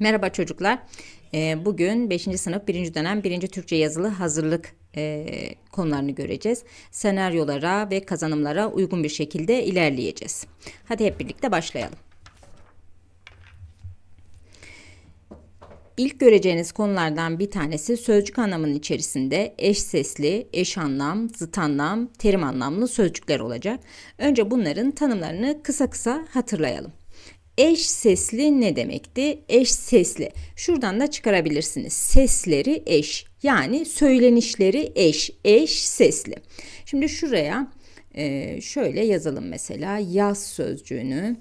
Merhaba çocuklar. Ee, Bugün 5. sınıf 1. dönem 1. Türkçe yazılı hazırlık e, konularını göreceğiz. Senaryolara ve kazanımlara uygun bir şekilde ilerleyeceğiz. Hadi hep birlikte başlayalım. İlk göreceğiniz konulardan bir tanesi sözcük anlamının içerisinde eş sesli, eş anlam, zıt anlam, terim anlamlı sözcükler olacak. Önce bunların tanımlarını kısa kısa hatırlayalım. Eş sesli ne demekti? Eş sesli. Şuradan da çıkarabilirsiniz. Sesleri eş. Yani söylenişleri eş. Eş sesli. Şimdi şuraya e, şöyle yazalım mesela yaz sözcüğünü.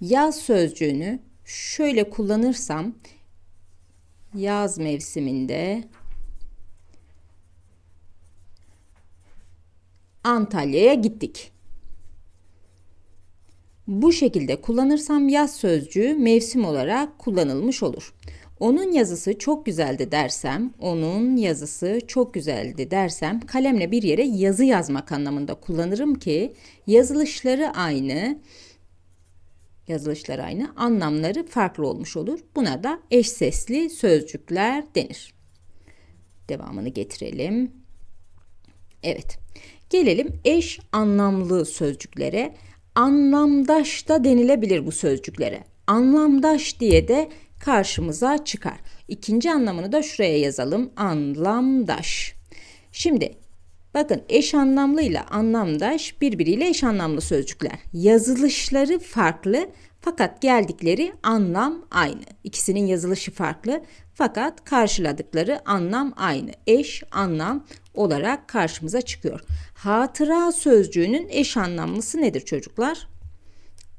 Yaz sözcüğünü şöyle kullanırsam yaz mevsiminde Antalya'ya gittik. Bu şekilde kullanırsam yaz sözcüğü mevsim olarak kullanılmış olur. Onun yazısı çok güzeldi dersem, onun yazısı çok güzeldi dersem kalemle bir yere yazı yazmak anlamında kullanırım ki yazılışları aynı, yazılışları aynı, anlamları farklı olmuş olur. Buna da eş sesli sözcükler denir. Devamını getirelim. Evet. Gelelim eş anlamlı sözcüklere anlamdaş da denilebilir bu sözcüklere. Anlamdaş diye de karşımıza çıkar. İkinci anlamını da şuraya yazalım. Anlamdaş. Şimdi bakın eş anlamlı ile anlamdaş birbiriyle eş anlamlı sözcükler. Yazılışları farklı fakat geldikleri anlam aynı. İkisinin yazılışı farklı fakat karşıladıkları anlam aynı. Eş anlam olarak karşımıza çıkıyor. Hatıra sözcüğünün eş anlamlısı nedir çocuklar?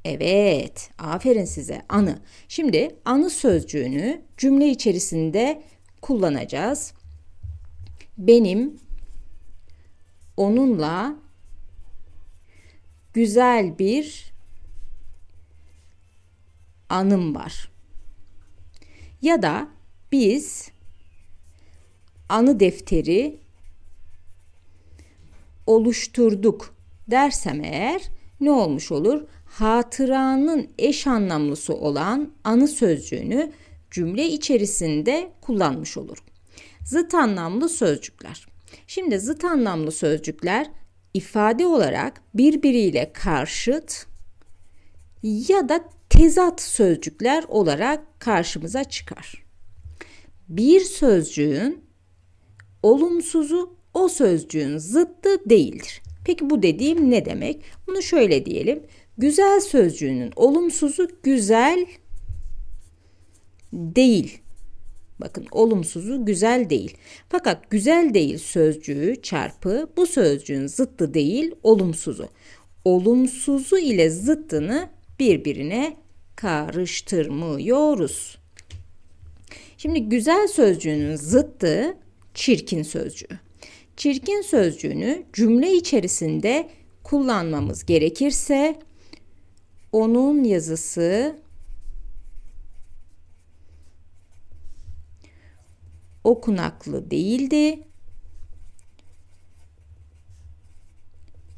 Evet, aferin size. Anı. Şimdi anı sözcüğünü cümle içerisinde kullanacağız. Benim onunla güzel bir anım var. Ya da biz anı defteri oluşturduk dersem eğer ne olmuş olur? Hatıranın eş anlamlısı olan anı sözcüğünü cümle içerisinde kullanmış olurum. Zıt anlamlı sözcükler. Şimdi zıt anlamlı sözcükler ifade olarak birbiriyle karşıt ya da tezat sözcükler olarak karşımıza çıkar. Bir sözcüğün olumsuzu o sözcüğün zıttı değildir. Peki bu dediğim ne demek? Bunu şöyle diyelim. Güzel sözcüğünün olumsuzu güzel değil. Bakın olumsuzu güzel değil. Fakat güzel değil sözcüğü çarpı bu sözcüğün zıttı değil olumsuzu. Olumsuzu ile zıttını birbirine karıştırmıyoruz. Şimdi güzel sözcüğünün zıttı çirkin sözcüğü. Çirkin sözcüğünü cümle içerisinde kullanmamız gerekirse onun yazısı okunaklı değildi.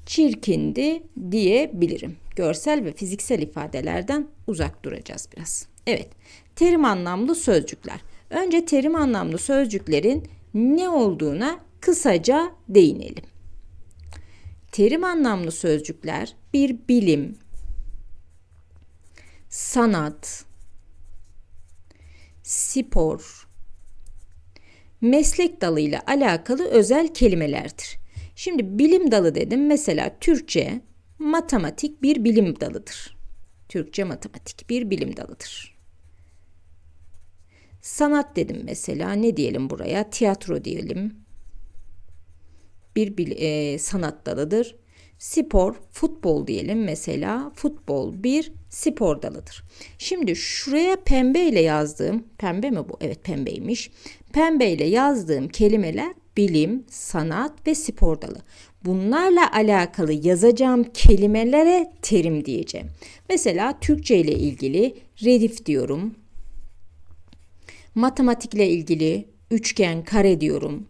Çirkindi diyebilirim. Görsel ve fiziksel ifadelerden uzak duracağız biraz. Evet, terim anlamlı sözcükler. Önce terim anlamlı sözcüklerin ne olduğuna kısaca değinelim. Terim anlamlı sözcükler bir bilim, sanat, spor, meslek dalıyla alakalı özel kelimelerdir. Şimdi bilim dalı dedim. Mesela Türkçe, matematik bir bilim dalıdır. Türkçe matematik bir bilim dalıdır. Sanat dedim mesela. Ne diyelim buraya? Tiyatro diyelim. Bir e, sanat dalıdır. Spor, futbol diyelim mesela. Futbol bir spor dalıdır. Şimdi şuraya pembe ile yazdığım, pembe mi bu? Evet pembeymiş. Pembe ile yazdığım kelimeler bilim, sanat ve spor dalı. Bunlarla alakalı yazacağım kelimelere terim diyeceğim. Mesela Türkçe ile ilgili redif diyorum. Matematikle ilgili üçgen, kare diyorum.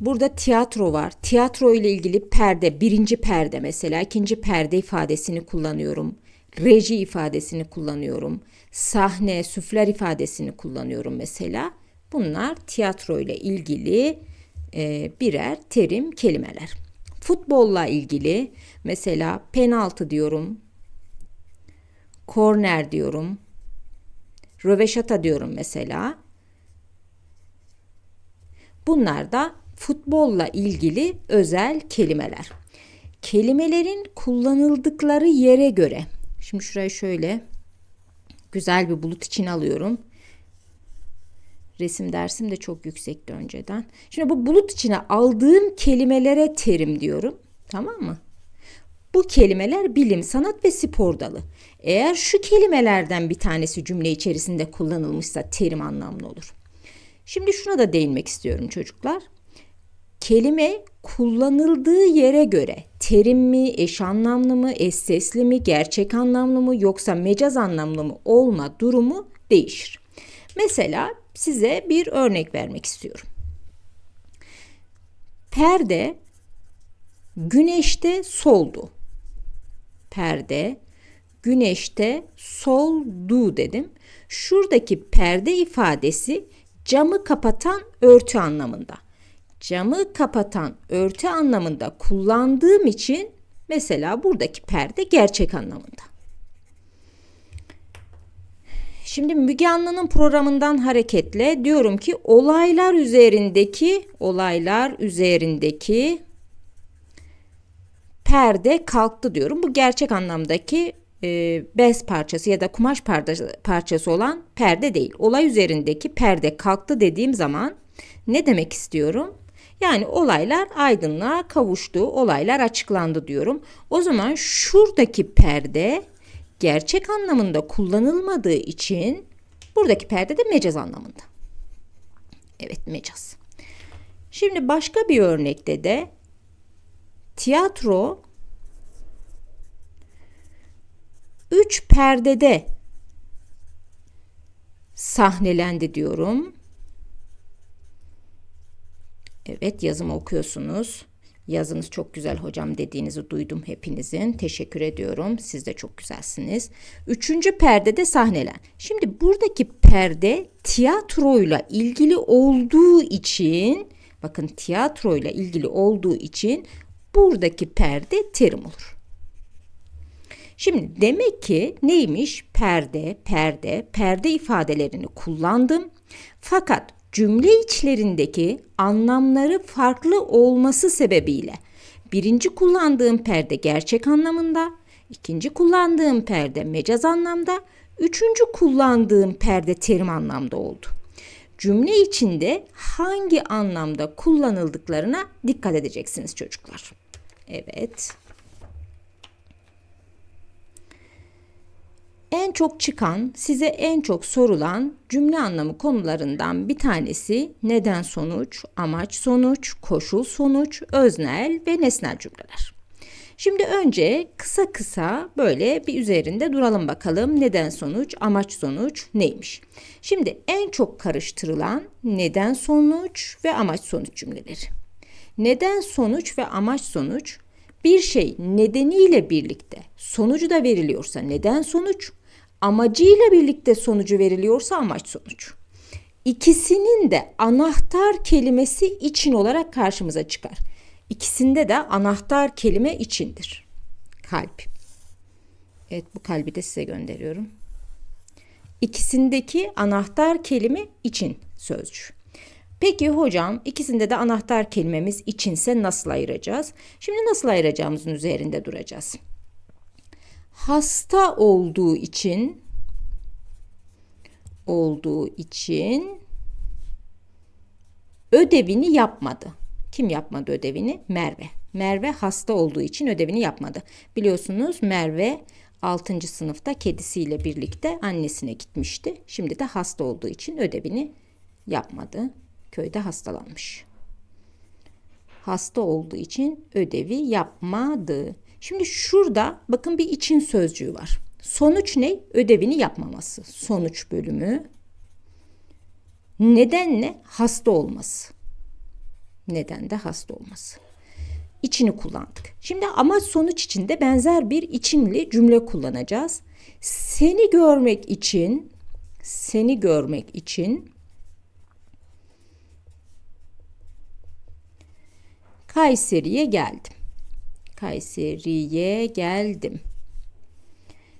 Burada tiyatro var. Tiyatro ile ilgili perde, birinci perde mesela, ikinci perde ifadesini kullanıyorum. reji ifadesini kullanıyorum. Sahne, süfler ifadesini kullanıyorum mesela. Bunlar tiyatro ile ilgili e, birer terim, kelimeler. Futbolla ilgili mesela penaltı diyorum, korner diyorum, röveşata diyorum mesela. Bunlar da futbolla ilgili özel kelimeler. Kelimelerin kullanıldıkları yere göre. Şimdi şurayı şöyle güzel bir bulut için alıyorum. Resim dersim de çok yüksekti önceden. Şimdi bu bulut içine aldığım kelimelere terim diyorum. Tamam mı? Bu kelimeler bilim, sanat ve spor dalı. Eğer şu kelimelerden bir tanesi cümle içerisinde kullanılmışsa terim anlamlı olur. Şimdi şuna da değinmek istiyorum çocuklar. Kelime kullanıldığı yere göre terim mi, eş anlamlı mı, eş sesli mi, gerçek anlamlı mı yoksa mecaz anlamlı mı olma durumu değişir. Mesela size bir örnek vermek istiyorum. Perde güneşte soldu. Perde güneşte soldu dedim. Şuradaki perde ifadesi camı kapatan örtü anlamında. Camı kapatan örtü anlamında kullandığım için mesela buradaki perde gerçek anlamında. Şimdi Müge Anlı'nın programından hareketle diyorum ki olaylar üzerindeki olaylar üzerindeki perde kalktı diyorum. Bu gerçek anlamdaki e, bez parçası ya da kumaş parçası olan perde değil. Olay üzerindeki perde kalktı dediğim zaman ne demek istiyorum? Yani olaylar aydınlığa kavuştu, olaylar açıklandı diyorum. O zaman şuradaki perde gerçek anlamında kullanılmadığı için buradaki perde de mecaz anlamında. Evet mecaz. Şimdi başka bir örnekte de tiyatro üç perdede sahnelendi diyorum. Evet yazımı okuyorsunuz. Yazınız çok güzel hocam dediğinizi duydum hepinizin. Teşekkür ediyorum. Siz de çok güzelsiniz. Üçüncü perdede sahneler. Şimdi buradaki perde tiyatroyla ilgili olduğu için bakın tiyatroyla ilgili olduğu için buradaki perde terim olur. Şimdi demek ki neymiş? Perde, perde, perde ifadelerini kullandım. Fakat cümle içlerindeki anlamları farklı olması sebebiyle birinci kullandığım perde gerçek anlamında, ikinci kullandığım perde mecaz anlamda, üçüncü kullandığım perde terim anlamda oldu. Cümle içinde hangi anlamda kullanıldıklarına dikkat edeceksiniz çocuklar. Evet. En çok çıkan, size en çok sorulan cümle anlamı konularından bir tanesi neden sonuç, amaç sonuç, koşul sonuç, öznel ve nesnel cümleler. Şimdi önce kısa kısa böyle bir üzerinde duralım bakalım neden sonuç, amaç sonuç neymiş? Şimdi en çok karıştırılan neden sonuç ve amaç sonuç cümleleri. Neden sonuç ve amaç sonuç bir şey nedeniyle birlikte sonucu da veriliyorsa neden sonuç, amacıyla birlikte sonucu veriliyorsa amaç sonuç. İkisinin de anahtar kelimesi için olarak karşımıza çıkar. İkisinde de anahtar kelime içindir. Kalp. Evet bu kalbi de size gönderiyorum. İkisindeki anahtar kelime için sözcüğü. Peki hocam ikisinde de anahtar kelimemiz içinse nasıl ayıracağız? Şimdi nasıl ayıracağımızın üzerinde duracağız hasta olduğu için olduğu için ödevini yapmadı. Kim yapmadı ödevini? Merve. Merve hasta olduğu için ödevini yapmadı. Biliyorsunuz Merve 6. sınıfta kedisiyle birlikte annesine gitmişti. Şimdi de hasta olduğu için ödevini yapmadı. Köyde hastalanmış. Hasta olduğu için ödevi yapmadı. Şimdi şurada bakın bir için sözcüğü var. Sonuç ne? Ödevini yapmaması. Sonuç bölümü. Neden ne? Hasta olması. Neden de hasta olması. içini kullandık. Şimdi amaç sonuç içinde benzer bir içimli cümle kullanacağız. Seni görmek için seni görmek için Kayseri'ye geldim. Kayseri'ye geldim.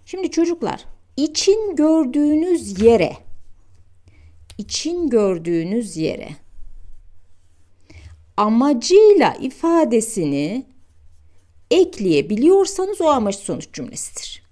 Şimdi çocuklar, için gördüğünüz yere için gördüğünüz yere amacıyla ifadesini ekleyebiliyorsanız o amaç sonuç cümlesidir.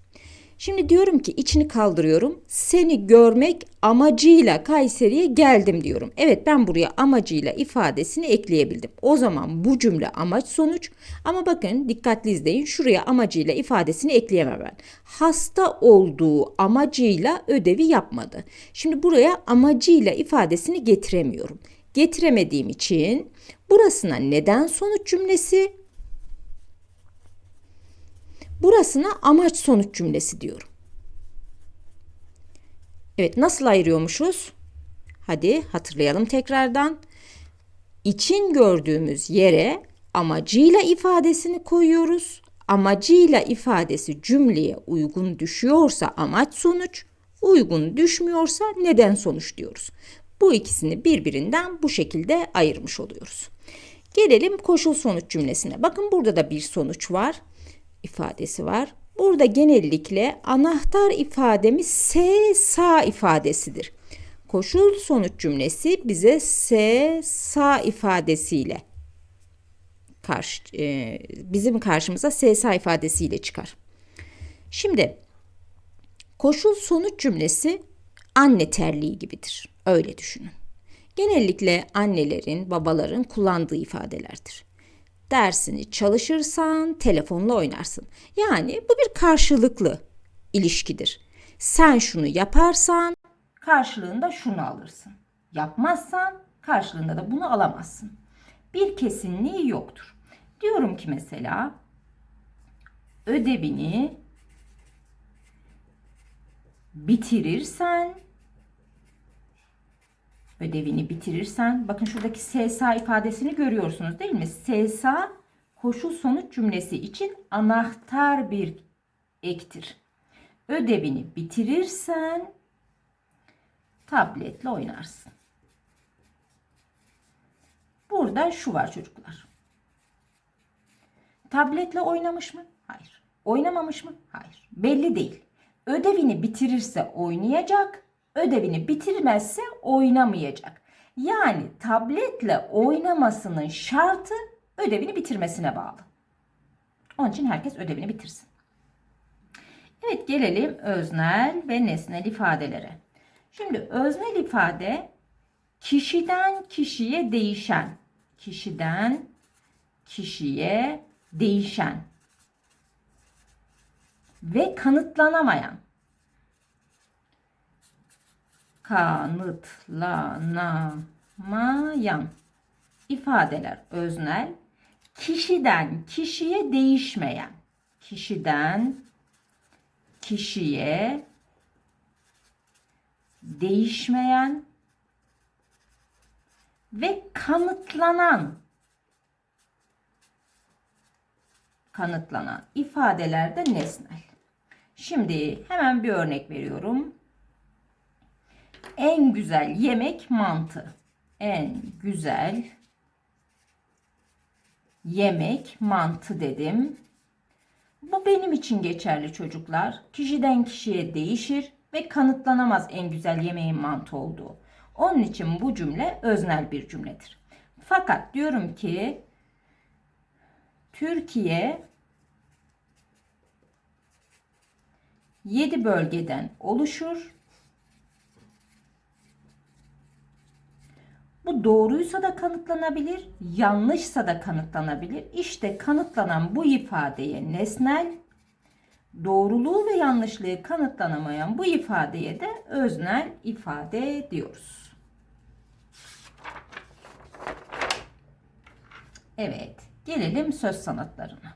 Şimdi diyorum ki içini kaldırıyorum. Seni görmek amacıyla Kayseri'ye geldim diyorum. Evet ben buraya amacıyla ifadesini ekleyebildim. O zaman bu cümle amaç sonuç. Ama bakın dikkatli izleyin. Şuraya amacıyla ifadesini ekleyemem ben. Hasta olduğu amacıyla ödevi yapmadı. Şimdi buraya amacıyla ifadesini getiremiyorum. Getiremediğim için burasına neden sonuç cümlesi Burasına amaç sonuç cümlesi diyorum. Evet nasıl ayırıyormuşuz? Hadi hatırlayalım tekrardan. İçin gördüğümüz yere amacıyla ifadesini koyuyoruz. Amacıyla ifadesi cümleye uygun düşüyorsa amaç sonuç, uygun düşmüyorsa neden sonuç diyoruz. Bu ikisini birbirinden bu şekilde ayırmış oluyoruz. Gelelim koşul sonuç cümlesine. Bakın burada da bir sonuç var ifadesi var. Burada genellikle anahtar ifademiz S sağ ifadesidir. Koşul sonuç cümlesi bize S sağ ifadesiyle karşı, e, bizim karşımıza S sağ ifadesiyle çıkar. Şimdi koşul sonuç cümlesi anne terliği gibidir. Öyle düşünün. Genellikle annelerin, babaların kullandığı ifadelerdir dersini çalışırsan telefonla oynarsın. Yani bu bir karşılıklı ilişkidir. Sen şunu yaparsan karşılığında şunu alırsın. Yapmazsan karşılığında da bunu alamazsın. Bir kesinliği yoktur. Diyorum ki mesela ödevini bitirirsen ödevini bitirirsen bakın şuradaki SSA ifadesini görüyorsunuz değil mi? SSA koşul sonuç cümlesi için anahtar bir ektir. Ödevini bitirirsen tabletle oynarsın. Burada şu var çocuklar. Tabletle oynamış mı? Hayır. Oynamamış mı? Hayır. Belli değil. Ödevini bitirirse oynayacak, ödevini bitirmezse oynamayacak. Yani tabletle oynamasının şartı ödevini bitirmesine bağlı. Onun için herkes ödevini bitirsin. Evet gelelim öznel ve nesnel ifadelere. Şimdi öznel ifade kişiden kişiye değişen, kişiden kişiye değişen ve kanıtlanamayan kanıtlanamayan ifadeler öznel kişiden kişiye değişmeyen kişiden kişiye değişmeyen ve kanıtlanan kanıtlanan ifadelerde nesnel. Şimdi hemen bir örnek veriyorum. En güzel yemek mantı. En güzel yemek mantı dedim. Bu benim için geçerli çocuklar. Kişiden kişiye değişir ve kanıtlanamaz en güzel yemeğin mantı olduğu. Onun için bu cümle öznel bir cümledir. Fakat diyorum ki Türkiye 7 bölgeden oluşur Bu doğruysa da kanıtlanabilir, yanlışsa da kanıtlanabilir. İşte kanıtlanan bu ifadeye nesnel, doğruluğu ve yanlışlığı kanıtlanamayan bu ifadeye de öznel ifade diyoruz. Evet, gelelim söz sanatlarına.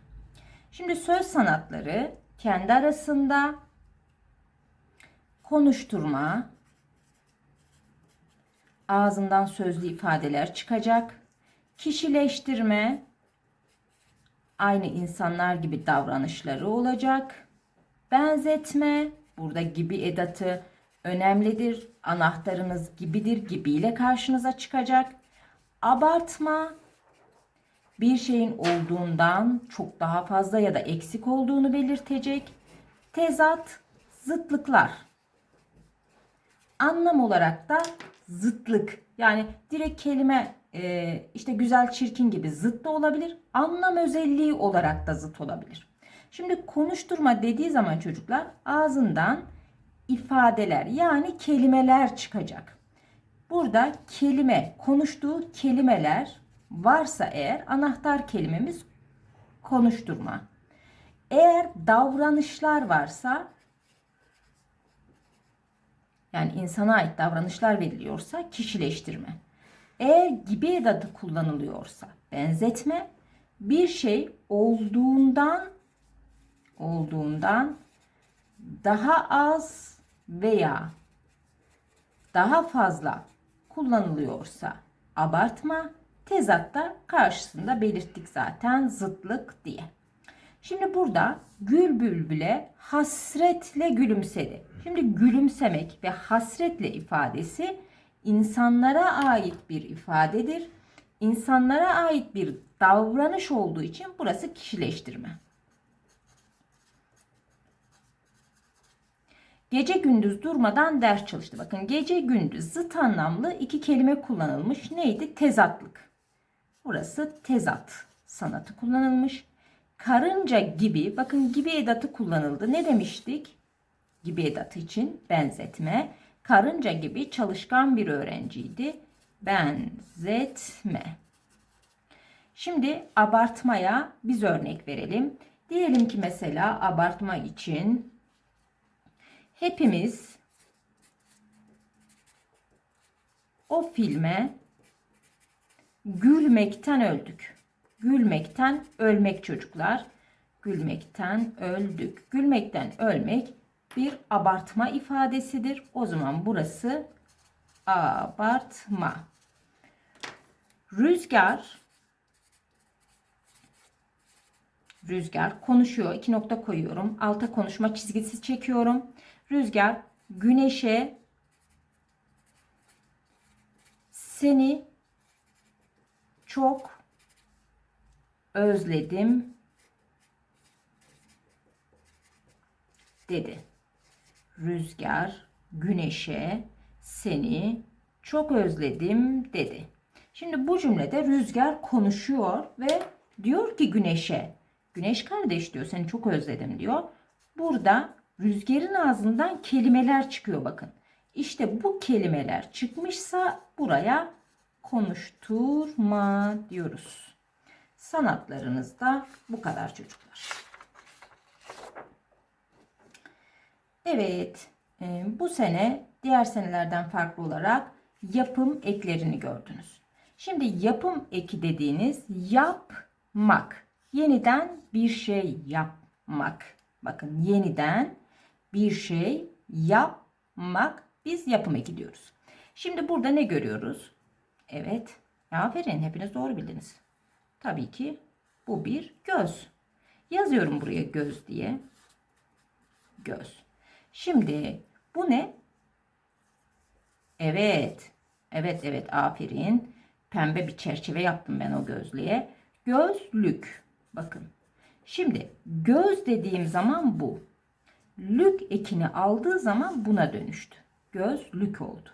Şimdi söz sanatları kendi arasında konuşturma, ağzından sözlü ifadeler çıkacak. Kişileştirme, Aynı insanlar gibi davranışları olacak. Benzetme, burada gibi edatı önemlidir. Anahtarınız gibidir, gibiyle karşınıza çıkacak. Abartma, bir şeyin olduğundan çok daha fazla ya da eksik olduğunu belirtecek. Tezat, zıtlıklar. Anlam olarak da zıtlık. Yani direkt kelime e, işte güzel çirkin gibi zıt da olabilir. Anlam özelliği olarak da zıt olabilir. Şimdi konuşturma dediği zaman çocuklar ağzından ifadeler yani kelimeler çıkacak. Burada kelime, konuştuğu kelimeler varsa eğer anahtar kelimemiz konuşturma. Eğer davranışlar varsa yani insana ait davranışlar veriliyorsa kişileştirme. Eğer gibi edatı kullanılıyorsa benzetme, bir şey olduğundan olduğundan daha az veya daha fazla kullanılıyorsa abartma, tezatta karşısında belirttik zaten zıtlık diye. Şimdi burada gül bülbüle hasretle gülümsedi. Şimdi gülümsemek ve hasretle ifadesi insanlara ait bir ifadedir. İnsanlara ait bir davranış olduğu için burası kişileştirme. Gece gündüz durmadan ders çalıştı. Bakın gece gündüz zıt anlamlı iki kelime kullanılmış. Neydi? Tezatlık. Burası tezat sanatı kullanılmış. Karınca gibi, bakın gibi edatı kullanıldı. Ne demiştik? Gibi edatı için benzetme. Karınca gibi çalışkan bir öğrenciydi. Benzetme. Şimdi abartmaya biz örnek verelim. Diyelim ki mesela abartma için hepimiz o filme gülmekten öldük. Gülmekten ölmek çocuklar. Gülmekten öldük. Gülmekten ölmek bir abartma ifadesidir. O zaman burası abartma. Rüzgar Rüzgar konuşuyor. İki nokta koyuyorum. Alta konuşma çizgisi çekiyorum. Rüzgar güneşe seni çok özledim dedi. Rüzgar güneşe seni çok özledim dedi. Şimdi bu cümlede rüzgar konuşuyor ve diyor ki güneşe güneş kardeş diyor seni çok özledim diyor. Burada rüzgarın ağzından kelimeler çıkıyor bakın. İşte bu kelimeler çıkmışsa buraya konuşturma diyoruz. Sanatlarınızda bu kadar çocuklar. Evet, e, bu sene diğer senelerden farklı olarak yapım eklerini gördünüz. Şimdi yapım eki dediğiniz yapmak, yeniden bir şey yapmak. Bakın yeniden bir şey yapmak biz yapım eki diyoruz. Şimdi burada ne görüyoruz? Evet, aferin hepiniz doğru bildiniz. Tabii ki bu bir göz. Yazıyorum buraya göz diye. Göz. Şimdi bu ne? Evet. Evet evet aferin. Pembe bir çerçeve yaptım ben o gözlüğe. Gözlük. Bakın. Şimdi göz dediğim zaman bu. Lük ekini aldığı zaman buna dönüştü. Gözlük oldu.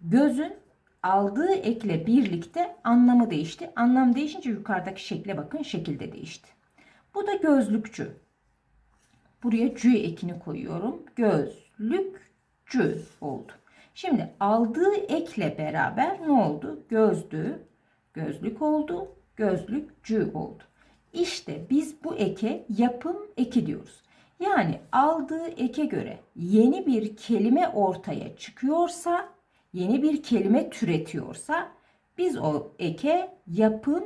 Gözün aldığı ekle birlikte anlamı değişti. Anlam değişince yukarıdaki şekle bakın şekilde değişti. Bu da gözlükçü. Buraya cü ekini koyuyorum. Gözlükçü oldu. Şimdi aldığı ekle beraber ne oldu? Gözlü, gözlük oldu, gözlükcü oldu. İşte biz bu eke yapım eki diyoruz. Yani aldığı eke göre yeni bir kelime ortaya çıkıyorsa, yeni bir kelime türetiyorsa biz o eke yapım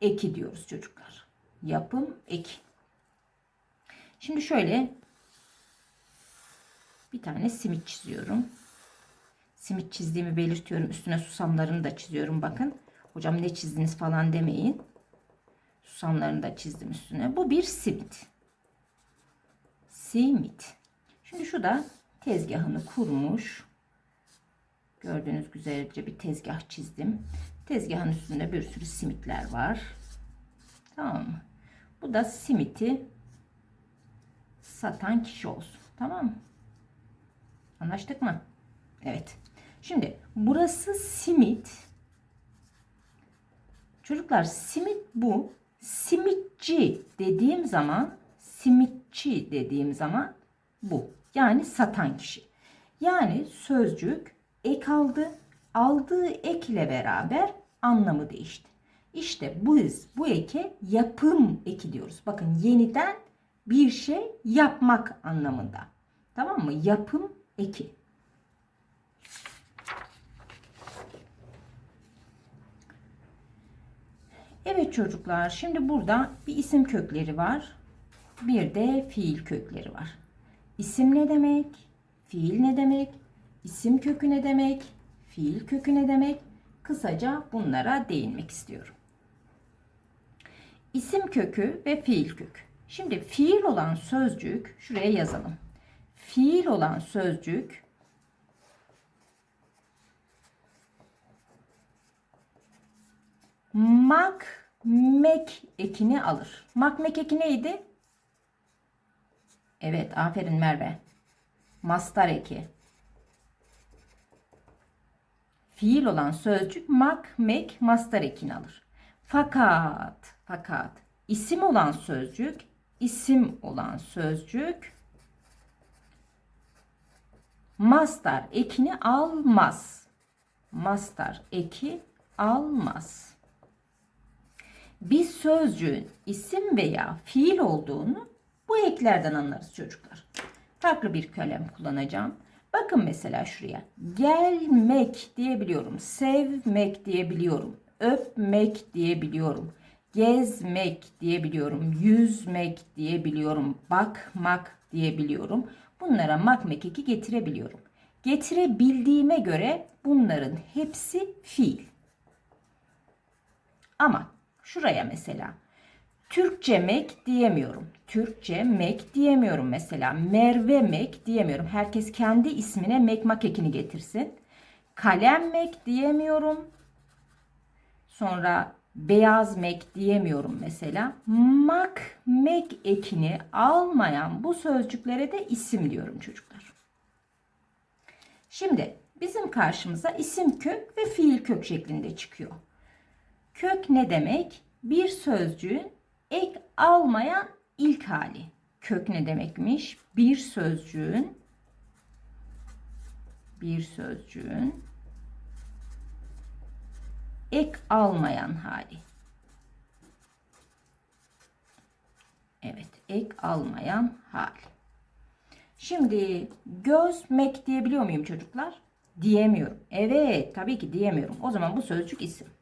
eki diyoruz çocuklar. Yapım eki. Şimdi şöyle bir tane simit çiziyorum. Simit çizdiğimi belirtiyorum. Üstüne susamlarını da çiziyorum bakın. Hocam ne çizdiniz falan demeyin. Susamlarını da çizdim üstüne. Bu bir simit. Simit. Şimdi şu da tezgahını kurmuş. Gördüğünüz güzelce bir tezgah çizdim. Tezgahın üstünde bir sürü simitler var. Tamam mı? Bu da simiti satan kişi olsun. Tamam mı? Anlaştık mı? Evet. Şimdi burası simit. Çocuklar simit bu. Simitçi dediğim zaman simitçi dediğim zaman bu. Yani satan kişi. Yani sözcük ek aldı. Aldığı ek ile beraber anlamı değişti. İşte bu bu eke yapım eki diyoruz. Bakın yeniden bir şey yapmak anlamında. Tamam mı? Yapım eki. Evet çocuklar, şimdi burada bir isim kökleri var. Bir de fiil kökleri var. İsim ne demek? Fiil ne demek? İsim kökü ne demek? Fiil kökü ne demek? Kısaca bunlara değinmek istiyorum. İsim kökü ve fiil kök. Şimdi fiil olan sözcük şuraya yazalım. Fiil olan sözcük mak mek ekini alır. Mak mek eki neydi? Evet, aferin Merve. Mastar eki. Fiil olan sözcük mak mek mastar ekini alır. Fakat fakat isim olan sözcük isim olan sözcük mastar ekini almaz. Mastar eki almaz. Bir sözcüğün isim veya fiil olduğunu bu eklerden anlarız çocuklar. Farklı bir kalem kullanacağım. Bakın mesela şuraya. Gelmek diyebiliyorum. Sevmek diyebiliyorum. Öpmek diyebiliyorum. Gezmek diyebiliyorum. Yüzmek diyebiliyorum. Bakmak diyebiliyorum. Bunlara makmek eki getirebiliyorum. Getirebildiğime göre bunların hepsi fiil. Ama şuraya mesela Türkçe mek diyemiyorum. Türkçe mek diyemiyorum mesela. Merve mek diyemiyorum. Herkes kendi ismine mekmak ekini getirsin. Kalem mek diyemiyorum. Sonra beyaz mek diyemiyorum mesela. Mak mek ekini almayan bu sözcüklere de isim diyorum çocuklar. Şimdi bizim karşımıza isim kök ve fiil kök şeklinde çıkıyor. Kök ne demek? Bir sözcüğün ek almayan ilk hali. Kök ne demekmiş? Bir sözcüğün bir sözcüğün ek almayan hali. Evet, ek almayan hali. Şimdi gözmek diyebiliyor muyum çocuklar? Diyemiyorum. Evet, tabii ki diyemiyorum. O zaman bu sözcük isim.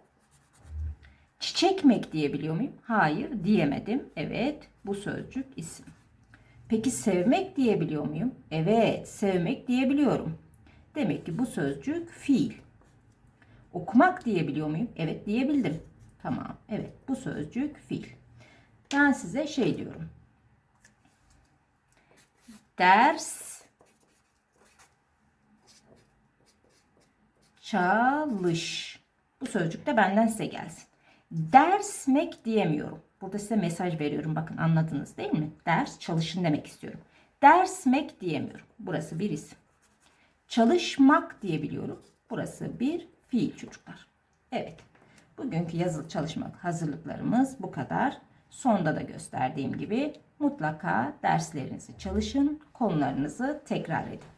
Çiçekmek diyebiliyor muyum? Hayır diyemedim. Evet bu sözcük isim. Peki sevmek diyebiliyor muyum? Evet sevmek diyebiliyorum. Demek ki bu sözcük fiil. Okumak diyebiliyor muyum? Evet diyebildim. Tamam. Evet bu sözcük fiil. Ben size şey diyorum. Ders çalış. Bu sözcük de benden size gelsin. Dersmek diyemiyorum. Burada size mesaj veriyorum. Bakın anladınız değil mi? Ders çalışın demek istiyorum. Dersmek diyemiyorum. Burası bir isim. Çalışmak diyebiliyorum. Burası bir fiil çocuklar. Evet. Bugünkü yazılı çalışmak hazırlıklarımız bu kadar. Sonda da gösterdiğim gibi mutlaka derslerinizi çalışın, konularınızı tekrar edin.